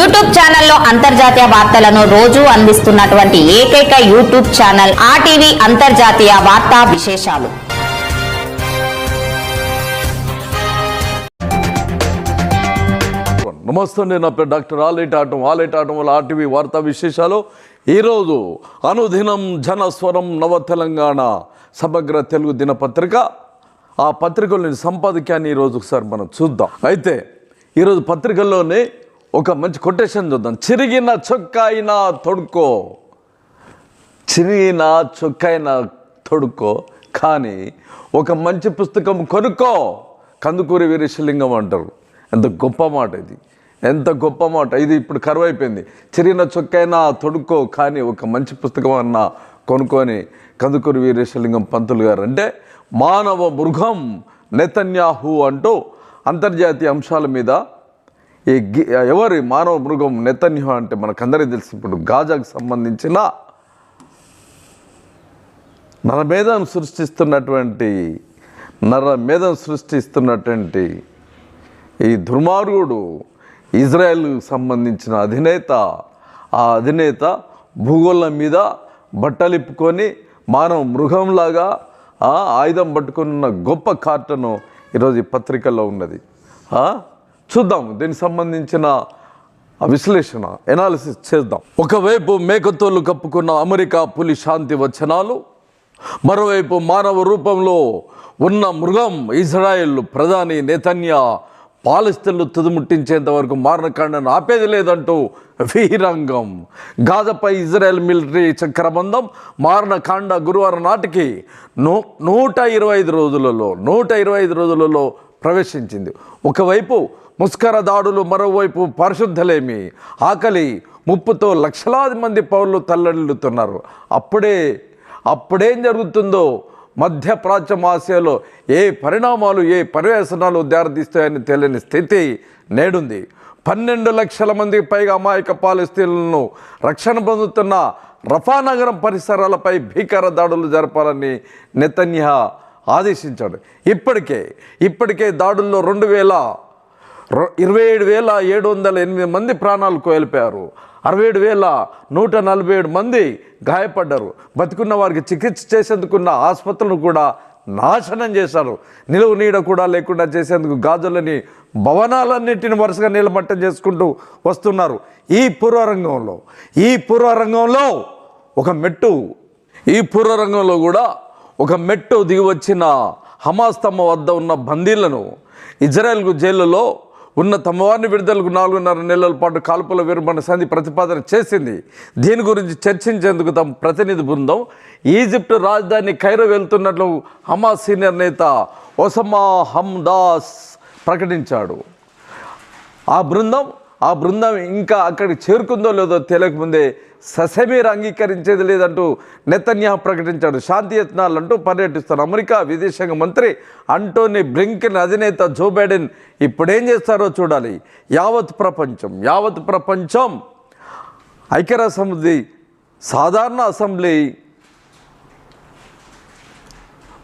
YouTube ఛానల్లో అంతర్జాతీయ వార్తలను రోజు అందిస్తున్నటువంటి ఏకైక యూట్యూబ్ ఛానల్ ఆర్టీవీ అంతర్జాతీయ వార్తా విశేషాలు. నమస్తే నేను నా పేరు డాక్టర్ ఆలేట్ ఆటం ఆలేట్ ఆటం వల్ల ఆర్టీవీ వార్తా విశేషాలు. ఈరోజు అనుదినం జనస్వరం నవ తెలంగాణ సమగ్ర తెలుగు దినపత్రిక ఆ పత్రికలోని సంపాదకాన్ని ఈరోజు ఒకసారి మనం చూద్దాం. అయితే ఈరోజు పత్రికల్లోనే ఒక మంచి కొటేషన్ చూద్దాం. చిరిగిన చొక్కైనా తొడుక్కో. చిరిగిన చొక్కైనా తొడుక్కో. కానీ ఒక మంచి పుస్తకం కొనుక్కో. కందుకూరి వీరేశలింగం అంటారు. ఎంత గొప్ప మాట ఇది. ఎంత గొప్ప మాట. ఇది ఇప్పుడు కరువు అయిపోయింది. చిరిగిన చొక్కైనా తొడుక్కో. కానీ ఒక మంచి పుస్తకం అన్న కొనుక్కొని కందుకూరి వీరేశలింగం పంతులు గారు అంటే మానవ మృగం నెతన్యాహు అంటూ అంతర్జాతీయ అంశాల మీద ఈ ఎవరి మానవ మృగం నెతన్యాహు అంటే మనకందరికీ తెలిసి. ఇప్పుడు గాజాకు సంబంధించిన నరమేధం సృష్టిస్తున్నటువంటి నరమేధం సృష్టిస్తున్నటువంటి ఈ దుర్మార్గుడు ఇజ్రాయెల్ సంబంధించిన అధినేత ఆ అధినేత భూగోళం మీద బట్టలిప్పుకొని మానవ మృగంలాగా ఆయుధం పట్టుకున్న గొప్ప కార్టను ఈరోజు ఈ పత్రికల్లో ఉన్నది. చూద్దాం. దీనికి సంబంధించిన విశ్లేషణ ఎనాలిసిస్ చేద్దాం. ఒకవైపు మేకతోలు కప్పుకున్న అమెరికా పులి శాంతి వచనాలు మరోవైపు మానవ రూపంలో ఉన్న మృగం ఇజ్రాయెల్ ప్రధాని నేతన్యా పాలస్తీన్లు తుదిముట్టించేంత వరకు మారణకాండను ఆపేది లేదంటూ వీరంగం. గాజపై ఇజ్రాయెల్ మిలిటరీ చక్రబంధం మారణకాండ గురువారం నాటికి నూ నూట ఇరవై ఐదు రోజులలో నూట ఇరవై ఐదు రోజులలో ప్రవేశించింది. ఒకవైపు ముస్కర దాడులు మరోవైపు పరిశుద్ధలేమి. ఆకలి ముప్పుతో లక్షలాది మంది పౌరులు తల్లడిల్లుతున్నారు. అప్పుడే అప్పుడేం జరుగుతుందో మధ్య ప్రాచ్యం ఆసియాలో ఏ పరిణామాలు ఏ పర్యవసనాలు దారితీస్తాయని తెలియని స్థితి నేడుంది. పన్నెండు లక్షల మందికి పైగా అమాయక పాలస్తీన్లను రక్షణ పొందుతున్న రఫా నగరం పరిసరాలపై భీకర దాడులు జరపాలని నెతన్యా ఆదేశించాడు. ఇప్పటికే ఇప్పటికే దాడుల్లో రెండు వేల ఇరవై ఏడు వేల ఏడు వందల ఎనిమిది మంది ప్రాణాలు కోల్పోయారు. అరవై ఏడు వేల నూట నలభై ఏడు మంది గాయపడ్డారు. బతికున్న వారికి చికిత్స చేసేందుకున్న ఆసుపత్రులను కూడా నాశనం చేశారు. నిలువు నీడ కూడా లేకుండా చేసేందుకు గాజులని భవనాలన్నింటిని వరుసగా నీలమట్టం చేసుకుంటూ వస్తున్నారు. ఈ పూర్వరంగంలో ఈ పూర్వరంగంలో ఒక మెట్టు ఈ పూర్వరంగంలో కూడా ఒక మెట్టు దిగి వచ్చిన హమాస్తమ్మ వద్ద ఉన్న బందీలను ఇజ్రాయెల్కు జైలులో ఉన్న తమ వారిని విడుదలకు నాలుగున్నర నెలల పాటు కాల్పుల విరమణ సంధి ప్రతిపాదన చేసింది. దీని గురించి చర్చించేందుకు తమ ప్రతినిధి బృందం ఈజిప్ట్ రాజధాని ఖైరో వెళ్తున్నట్లు హమాస్ సీనియర్ నేత ఒసమా హమ్దాస్ ప్రకటించాడు. ఆ బృందం ఆ బృందం ఇంకా అక్కడికి చేరుకుందో లేదో తెలియకముందే ససమీర్ అంగీకరించేది లేదంటూ నెతన్యాహు ప్రకటించాడు. శాంతి యత్నాలంటూ పర్యటిస్తున్న అమెరికా విదేశాంగ మంత్రి అంటోనీ బ్లింకెన్ అధినేత జో బైడెన్ ఇప్పుడేం చేస్తారో చూడాలి. యావత్ ప్రపంచం యావత్ ప్రపంచం ఐక్యరాజ్య సాధారణ అసెంబ్లీ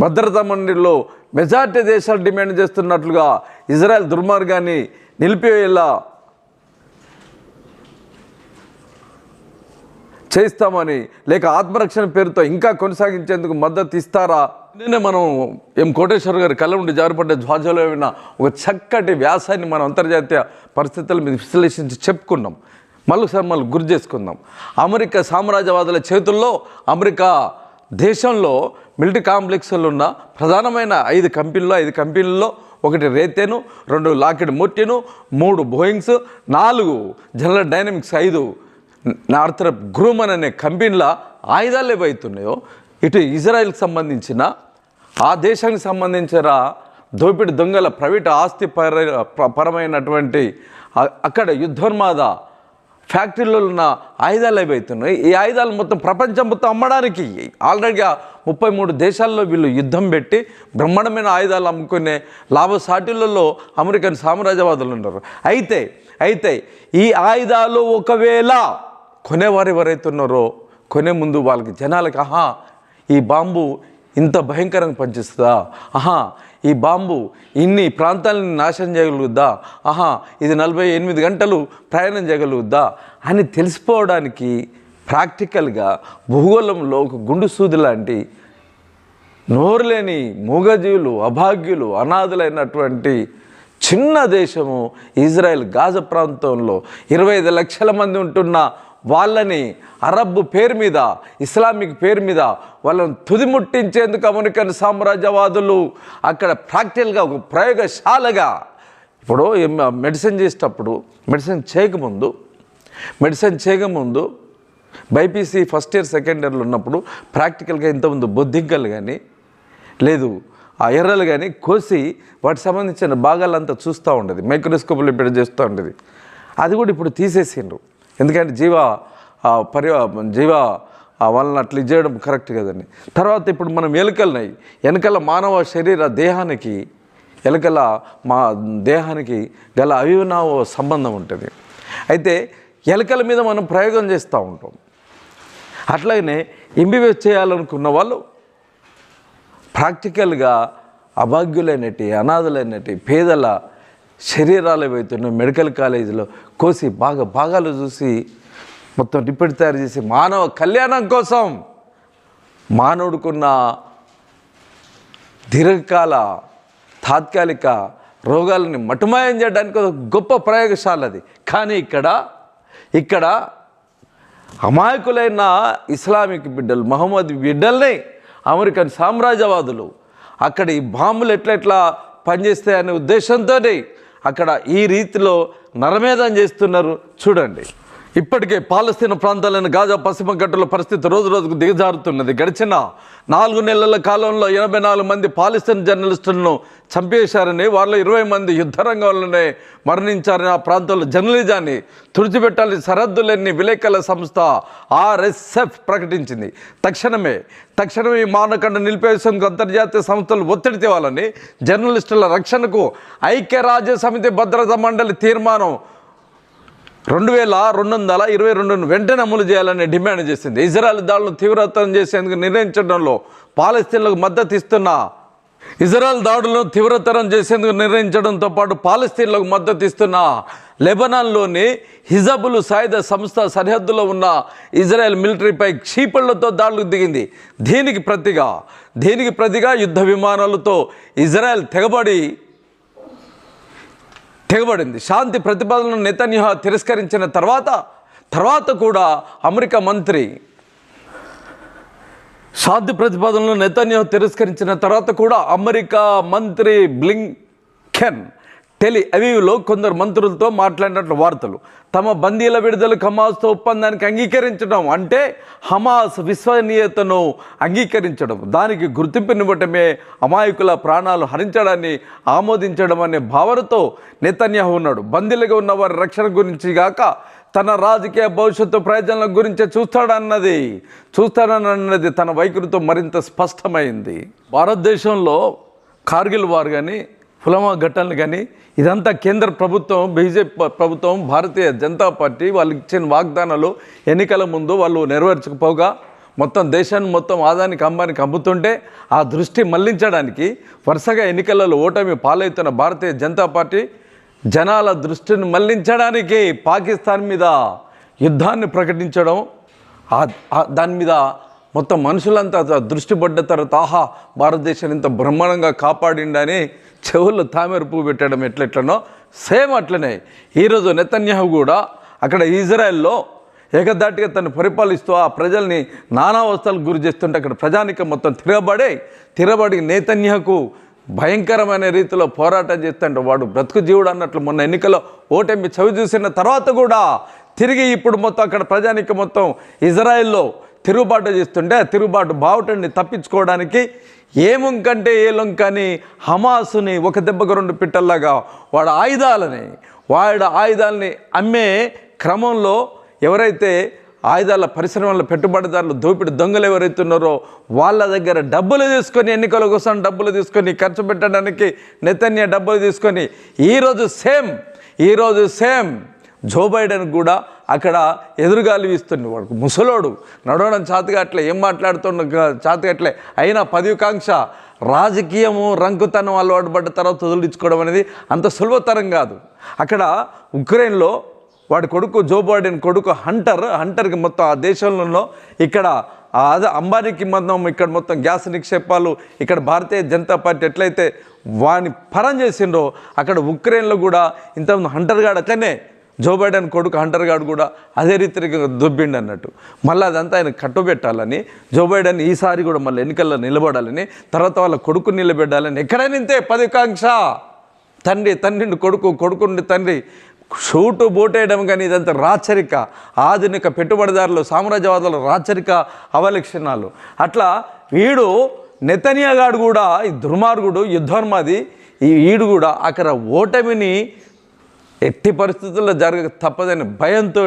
భద్రతా మండలిలో మెజార్టీ దేశాలు డిమాండ్ చేస్తున్నట్లుగా ఇజ్రాయెల్ దుర్మార్గాన్ని నిలిపివేలా చేస్తామని లేక ఆత్మరక్షణ పేరుతో ఇంకా కొనసాగించేందుకు మద్దతు ఇస్తారా? నిన్నే మనం ఎం కోటేశ్వర గారి కళ్ళ నుండి జారిపడ్డ ధ్వజలో అయిన ఒక చక్కటి వ్యాసాన్ని మనం అంతర్జాతీయ పరిస్థితుల మీద విశ్లేషించి చెప్పుకున్నాం. మళ్ళీసారి మళ్ళీ గుర్తు చేసుకుందాం. అమెరికా సామ్రాజ్యవాదుల చేతుల్లో అమెరికా దేశంలో మిలిటరీ కాంప్లెక్స్లో ఉన్న ప్రధానమైన ఐదు కంపెనీల్లో ఐదు కంపెనీల్లో ఒకటి రేతేను రెండు లాకెట్ ముర్టిను మూడు బోయింగ్స్ నాలుగు జనరల్ డైనమిక్స్ ఐదు నార్థరప్ గ్రూమన్ అనే కంపెనీల ఆయుధాలు ఏవైతున్నాయో ఇటు ఇజ్రాయెల్కి సంబంధించిన ఆ దేశానికి సంబంధించిన దోపిడి దొంగల ప్రైవేట్ ఆస్తి పర ప- పరమైనటువంటి అక్కడ యుద్ధోన్మాద ఫ్యాక్టరీలో ఉన్న ఆయుధాలు ఏవైతున్నాయి ఈ ఆయుధాలు మొత్తం ప్రపంచం మొత్తం అమ్మడానికి ఆల్రెడీగా ముప్పై మూడు దేశాల్లో వీళ్ళు యుద్ధం పెట్టి బ్రహ్మాండమైన ఆయుధాలు అమ్ముకునే లాభసాటిలలో అమెరికన్ సామ్రాజ్యవాదులు ఉన్నారు. అయితే అయితే ఈ ఆయుధాలు ఒకవేళ కొనేవారు ఎవరైతే ఉన్నారో కొనే ముందు వాళ్ళకి జనాలకి ఆహా ఈ బాంబు ఇంత భయంకరంగా పనిచేస్తుందా? ఆహా ఈ బాంబు ఇన్ని ప్రాంతాలని నాశనం చేయగలుగుద్దా? ఆహా ఇది నలభై ఎనిమిది గంటలు ప్రయాణం చేయగలుగుద్దా? అని తెలిసిపోవడానికి ప్రాక్టికల్గా భూగోళంలో ఒక గుండు సూది లాంటి నోరు లేని మూగజీవులు అభాగ్యులు అనాథులైనటువంటి చిన్న దేశము ఇజ్రాయెల్ గాజ ప్రాంతంలో ఇరవై ఐదు లక్షల మంది ఉంటున్న వాళ్ళని అరబ్ పేరు మీద ఇస్లామిక్ పేరు మీద వాళ్ళని తుదిముట్టించేందుకు అమెరికన్ సామ్రాజ్యవాదులు అక్కడ ప్రాక్టికల్గా ఒక ప్రయోగశాలగా. ఇప్పుడు మెడిసిన్ చేసేటప్పుడు మెడిసిన్ చేయకముందు మెడిసిన్ చేయకముందు బైపీసీ ఫస్ట్ ఇయర్ సెకండ్ ఇయర్లో ఉన్నప్పుడు ప్రాక్టికల్గా ఇంతకుముందు బొద్దింకలు కానీ లేదు ఆ ఎర్రలు కానీ కోసి వాటికి సంబంధించిన భాగాలంతా చూస్తూ ఉండేది మైక్రోస్కోప్లో పెట్టి చేస్తూ ఉండేది. అది కూడా ఇప్పుడు తీసేసిండ్రు. ఎందుకంటే జీవ పరి జీవ వాళ్ళని అట్లా చేయడం కరెక్ట్ కదండి. తర్వాత ఇప్పుడు మనం ఎలుకలున్నాయి వెనకల మానవ శరీర దేహానికి ఎలుకల మా దేహానికి గల అవినావ సంబంధం ఉంటుంది. అయితే ఎలుకల మీద మనం ప్రయోగం చేస్తూ ఉంటాం. అట్లాగనే ఎంబీబీఎస్ చేయాలనుకున్న వాళ్ళు ప్రాక్టికల్గా అభాగ్యులైనటి అనాథులైనటి పేదల శరీరాలు ఏవైతున్నాయో మెడికల్ కాలేజీలో కోసి బాగా భాగాలు చూసి మొత్తం రిపీట్ తయారు చేసి మానవ కళ్యాణం కోసం మానవుడికున్న దీర్ఘకాల తాత్కాలిక రోగాలని మటుమాయం చేయడానికి ఒక గొప్ప ప్రయోగశాల అది. కానీ ఇక్కడ ఇక్కడ అమాయకులైన ఇస్లామిక్ బిడ్డలు మహమ్మద్ బిడ్డల్ని అమెరికన్ సామ్రాజ్యవాదులు అక్కడ ఈ బాంబులు ఎట్లెట్లా పనిచేస్తాయనే ఉద్దేశంతో అక్కడ ఈ రీతిలో నరమేధం చేస్తున్నారు. చూడండి. ఇప్పటికే పాలస్తీన ప్రాంతాలైన గాజా పశ్చిమ ఘట్టల పరిస్థితి రోజు రోజుకు దిగజారుతున్నది. గడిచిన నాలుగు నెలల కాలంలో ఎనభై నాలుగు మంది పాలస్తీన్ జర్నలిస్టులను చంపేశారని వాళ్ళ ఇరవై మంది యుద్ధ రంగంలోనే మరణించారని ఆ ప్రాంతంలో జర్నలిజాన్ని తుడిచిపెట్టాలని సరహద్దులన్నీ విలేకరుల సంస్థ ఆర్ఎస్ఎఫ్ ప్రకటించింది. తక్షణమే తక్షణమే ఈ మానకండ నిలిపేసేందుకు అంతర్జాతీయ సంస్థలు ఒత్తిడి తేవాలని జర్నలిస్టుల రక్షణకు ఐక్యరాజ్య సమితి భద్రతా మండలి తీర్మానం రెండు వేల రెండు వందల ఇరవై రెండును వెంటనే అమలు చేయాలని డిమాండ్ చేసింది. ఇజ్రాయెల్ దాడులను తీవ్రతరం చేసేందుకు నిర్ణయించడంలో పాలస్తీన్లకు మద్దతు ఇస్తున్న ఇజ్రాయెల్ దాడులను తీవ్రతరం చేసేందుకు నిర్ణయించడంతో పాటు పాలస్తీన్లకు మద్దతు ఇస్తున్న లెబనాన్లోని హిజబుల్ సాయుధ సంస్థ సరిహద్దులో ఉన్న ఇజ్రాయెల్ మిలిటరీపై క్షీపళ్ళతో దాడులకు దిగింది. దీనికి ప్రతిగా దీనికి ప్రతిగా యుద్ధ విమానాలతో ఇజ్రాయెల్ తెగబడి తెగబడింది. శాంతి ప్రతిపాదనను నెతన్యాహు తిరస్కరించిన తర్వాత తర్వాత కూడా అమెరికా మంత్రి శాంతి ప్రతిపాదనలు నెతన్యాహు తిరస్కరించిన తర్వాత కూడా అమెరికా మంత్రి బ్లింకెన్ టెలి అవీవ్లో కొందరు మంత్రులతో మాట్లాడినట్లు వార్తలు. తమ బందీల విడుదల హమాస్తో ఒప్పందానికి అంగీకరించడం అంటే హమాస్ విశ్వసనీయతను అంగీకరించడం. దానికి గుర్తింపునివ్వటమే అమాయకుల ప్రాణాలు హరించడాన్ని ఆమోదించడం అనే భావనతో నెతన్యాహు ఉన్నాడు. బందీలుగా ఉన్న వారి రక్షణ గురించి గాక తన రాజకీయ భవిష్యత్తు ప్రయోజనాల గురించి చూస్తాడన్నది చూస్తాడన్నది తన వైఖరితో మరింత స్పష్టమైంది. భారతదేశంలో కార్గిల్ వారు కానీ పులమా ఘటనలు కానీ ఇదంతా కేంద్ర ప్రభుత్వం బీజేపీ ప్రభుత్వం భారతీయ జనతా పార్టీ వాళ్ళకి ఇచ్చిన వాగ్దానాలు ఎన్నికల ముందు వాళ్ళు నెరవేర్చకపోగా మొత్తం దేశాన్ని మొత్తం ఆదానికి అంబానికి అమ్ముతుంటే ఆ దృష్టి మళ్ళించడానికి వరుసగా ఎన్నికలలో ఓటమి పాలవుతున్న భారతీయ జనతా పార్టీ జనాల దృష్టిని మళ్ళించడానికి పాకిస్తాన్ మీద యుద్ధాన్ని ప్రకటించడం దాని మీద మొత్తం మనుషులంతా దృష్టిపడ్డ దృష్టి పడ్డ తర్వాత ఆహా భారతదేశాన్ని ఇంత బ్రహ్మాండంగా కాపాడిండని చెవుల్లో తామెర పువ్వు పెట్టడం ఎట్లెట్లనో సేమ్ అట్లనే. ఈరోజు నెతన్యాహు కూడా అక్కడ ఇజ్రాయెల్లో ఏకదాటిగా తను పరిపాలిస్తూ ఆ ప్రజల్ని నానా అవస్థలకు గురి చేస్తుంటే అక్కడ ప్రజానికం మొత్తం తిరగబడే తిరగబడి నేతన్యాకు భయంకరమైన రీతిలో పోరాటం చేస్తుంటే వాడు బ్రతుకు జీవుడు అన్నట్లు మొన్న ఎన్నికల్లో ఓటమి చవి చూసిన తర్వాత కూడా తిరిగి ఇప్పుడు మొత్తం అక్కడ ప్రజానికం మొత్తం ఇజ్రాయెల్లో తిరుగుబాటు చేస్తుంటే ఆ తిరుగుబాటు బావుటని తప్పించుకోవడానికి ఏముంకంటే లొంకని హమాసుని ఒక దెబ్బకు రెండు పిట్టల్లాగా వాడు ఆయుధాలని వాడి ఆయుధాలని అమ్మే క్రమంలో ఎవరైతే ఆయుధాల పరిశ్రమల పెట్టుబడిదారులు దోపిడి దొంగలు ఎవరైతే ఉన్నారో వాళ్ళ దగ్గర డబ్బులు తీసుకొని ఎన్నికల కోసం డబ్బులు తీసుకొని ఖర్చు పెట్టడానికి నెతన్య డబ్బులు తీసుకొని ఈరోజు సేమ్ ఈరోజు సేమ్ జో బైడెన్ కూడా అక్కడ ఎదురుగాలి వీస్తుంది. వాడు ముసలోడు. నడవడం చాతగట్లే ఏం మాట్లాడుతున్న చాతగట్లే. అయినా పదవికాంక్ష రాజకీయము రంకుతనం అలవాటు పడ్డ తర్వాత వదిలించుకోవడం అనేది అంత సులభతరం కాదు. అక్కడ ఉక్రెయిన్లో వాడి కొడుకు జో బైడెన్ కొడుకు హంటర్ హంటర్కి మొత్తం ఆ దేశంలో ఇక్కడ అదే అంబానీకి మొత్తం ఇక్కడ మొత్తం గ్యాస్ నిక్షేపాలు ఇక్కడ భారతీయ జనతా పార్టీ ఎట్లయితే వాని పరం చేసిండ్రో అక్కడ ఉక్రెయిన్లో కూడా ఇంతకుముందు హంటర్ గాడు అట్లనే జో బైడెన్ కొడుకు హంటర్ గాడు కూడా అదే రీతిగా దుబ్బిండి అన్నట్టు. మళ్ళీ అదంతా ఆయన కట్టుబెట్టాలని జో బైడెన్ ఈసారి కూడా మళ్ళీ ఎన్నికల్లో నిలబడాలని తర్వాత వాళ్ళ కొడుకు నిలబెట్టాలని ఎక్కడైనా ఇంతే పదికాంక్ష. తండ్రి తండ్రిని కొడుకు కొడుకుని తండ్రి షూటు బోటేయడం కానీ ఇదంతా రాచరిక. ఆధునిక పెట్టుబడిదారులు సామ్రాజ్యవాదుల రాచరిక అవలక్షణాలు. అట్లా వీడు నెతనియాగాడు కూడా ఈ దుర్మార్గుడు యుద్ధోన్మాది ఈ వీడు కూడా అక్కడ ఓటమిని ఎట్టి పరిస్థితుల్లో జరగ తప్పదని భయంతో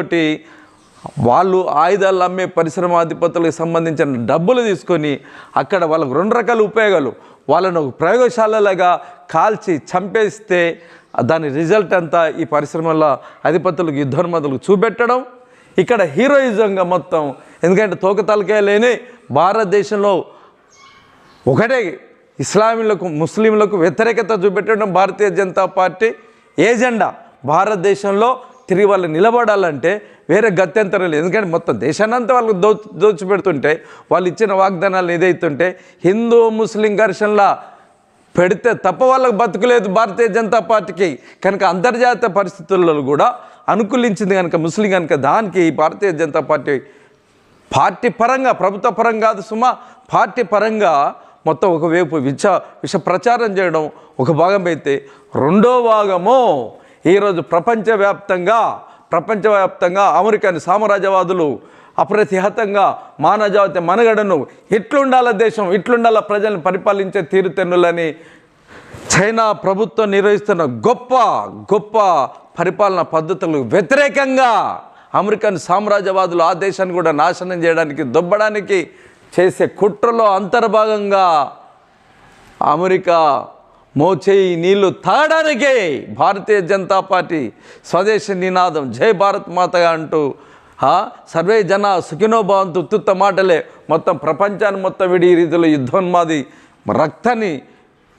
వాళ్ళు ఆయుధాలు అమ్మే పరిశ్రమాధిపతులకు సంబంధించిన డబ్బులు తీసుకొని అక్కడ వాళ్ళకు రెండు రకాల ఉపయోగాలు. వాళ్ళను ఒక ప్రయోగశాలలాగా కాల్చి చంపేస్తే దాని రిజల్ట్ అంతా ఈ పరిశ్రమల అధిపతులకు యుద్ధోన్మతులకు చూపెట్టడం. ఇక్కడ హీరోయిజంగా మొత్తం ఎందుకంటే తోకతలకే లేని భారతదేశంలో ఒకటే ఇస్లామీలకు ముస్లింలకు వ్యతిరేకత చూపెట్టడం భారతీయ జనతా పార్టీ. ఏజెండా భారతదేశంలో తిరిగి వాళ్ళు నిలబడాలంటే వేరే గత్యంతరం లేదు. ఎందుకంటే మొత్తం దేశాన్నంతా వాళ్ళు దో దోచిపెడుతుంటే వాళ్ళు ఇచ్చిన వాగ్దానాలు ఏదైతుంటే హిందూ ముస్లిం ఘర్షణలా పెడితే తప్ప వాళ్ళకు బతుకులేదు భారతీయ జనతా పార్టీకి. కనుక అంతర్జాతీయ పరిస్థితుల్లో కూడా అనుకూలించింది కనుక ముస్లిం కనుక దానికి భారతీయ జనతా పార్టీ పార్టీ పరంగా ప్రభుత్వ పరంగా కాదు సుమా పార్టీ పరంగా మొత్తం ఒకవైపు విష విష ప్రచారం చేయడం ఒక భాగం అయితే రెండో భాగము ఈరోజు ప్రపంచవ్యాప్తంగా ప్రపంచవ్యాప్తంగా అమెరికన్ సామ్రాజ్యవాదులు అప్రతిహతంగా మానవజాతి మనగడను ఇట్లుండాల దేశం ఇట్లుండాల ప్రజలను పరిపాలించే తీరుతెన్నులని చైనా ప్రభుత్వం నిర్వహిస్తున్న గొప్ప గొప్ప పరిపాలన పద్ధతులకు వ్యతిరేకంగా అమెరికన్ సామ్రాజ్యవాదులు ఆ దేశాన్ని కూడా నాశనం చేయడానికి దొబ్బడానికి చేసే కుట్రలో అంతర్భాగంగా అమెరికా మోచేయి నీళ్ళు తాగడానికే భారతీయ జనతా పార్టీ స్వదేశ నినాదం జై భారత్ మాతగా అంటూ సర్వే జన సుఖినోభావంతో ఉత్తుత్త మాటలే. మొత్తం ప్రపంచాన్ని మొత్తం విడి రీతిలో యుద్ధోన్మాది రక్తాన్ని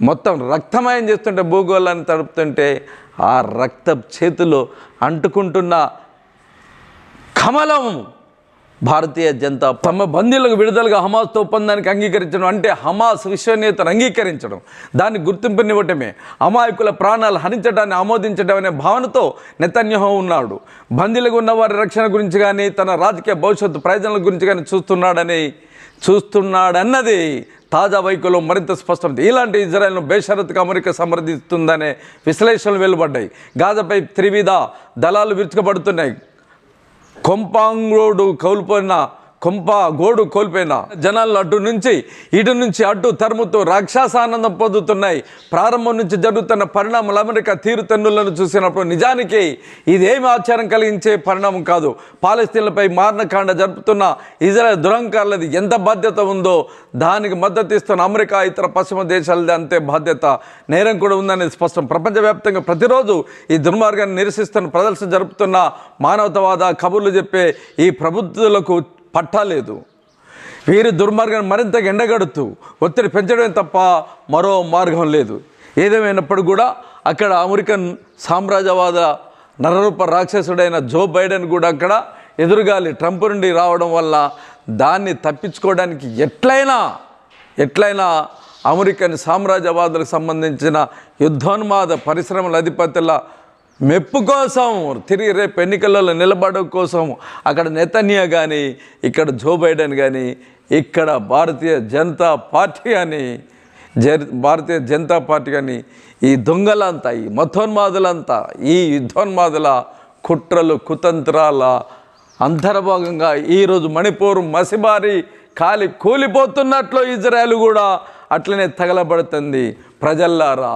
మొత్తం రక్తమయం చేస్తుంటే భూగోళాన్ని తడుపుతుంటే ఆ రక్త చేతులు అంటుకుంటున్న కమలం భారతీయ జనతా తమ బందీలకు విడుదలగా హమాస్తో ఒప్పందానికి అంగీకరించడం అంటే హమాస్ విశ్వనేతను అంగీకరించడం. దాన్ని గుర్తింపునివ్వటమే. అమాయకుల ప్రాణాలు హరించడాన్ని ఆమోదించడం అనే భావనతో నెతన్యహో ఉన్నాడు. బందీలకు ఉన్న వారి రక్షణ గురించి కానీ తన రాజకీయ భవిష్యత్తు ప్రయోజనాల గురించి కానీ చూస్తున్నాడని చూస్తున్నాడన్నది తాజా వైఖరిలో మరింత స్పష్టమైంది. ఇలాంటి ఇజ్రాయెల్ను బేషరత్గా అమెరికా సమర్థిస్తుందనే విశ్లేషణలు వెలువడ్డాయి. గాజాపై త్రివిధ దళాలు విరుచుకబడుతున్నాయి కొంపాంగోడు కోల్పోయిన కొంప గోడు కోల్పోయిన జనాలు అటు నుంచి ఇటు నుంచి అటు తరుముతూ రాక్షసానందం పొందుతున్నాయి. ప్రారంభం నుంచి జరుగుతున్న పరిణామాలు అమెరికా తీరుతన్నులను చూసినప్పుడు నిజానికి ఇదేమి ఆశ్చర్యం కలిగించే పరిణామం కాదు. పాలస్తీన్లపై మారణకాండ జరుపుతున్న ఇజ్రాయల్ దురంకారులది ఎంత బాధ్యత ఉందో దానికి మద్దతు ఇస్తున్న అమెరికా ఇతర పశ్చిమ దేశాలది అంతే బాధ్యత. నేరం కూడా ఉందనేది స్పష్టం. ప్రపంచవ్యాప్తంగా ప్రతిరోజు ఈ దుర్మార్గాన్ని నిరసిస్తున్న ప్రదర్శన జరుపుతున్న మానవతావాద కబుర్లు చెప్పే ఈ ప్రభుత్వాలకు పట్టాలేదు వీరి దుర్మార్గాన్ని మరింత ఎండగడుతూ ఒత్తిడి పెంచడమే తప్ప మరో మార్గం లేదు. ఏదేమైనప్పుడు కూడా అక్కడ అమెరికన్ సామ్రాజ్యవాద నరరూప రాక్షసుడైన జో బైడెన్ కూడా అక్కడ ఎదురుగాలి ట్రంప్ నుండి రావడం వల్ల దాన్ని తప్పించుకోవడానికి ఎట్లయినా ఎట్లయినా అమెరికన్ సామ్రాజ్యవాదులకు సంబంధించిన యుద్ధోన్మాద పరిశ్రమల అధిపతుల మెప్పు కోసం తిరిగి రేపు ఎన్నికలలో నిలబడడం కోసం అక్కడ నెతన్యా కానీ ఇక్కడ జో బైడెన్ కానీ ఇక్కడ భారతీయ జనతా పార్టీ అని జర్ భారతీయ జనతా పార్టీ కానీ ఈ దొంగలంతా ఈ మతోన్మాదులంతా ఈ యుద్ధోన్మాదుల కుట్రలు కుతంత్రాల అంతర్భాగంగా ఈరోజు మణిపూర్ మసిబారి కాలి కూలిపోతున్నట్లు ఇజ్రాయెల్ కూడా అట్లనే తగలబడుతుంది. ప్రజల్లారా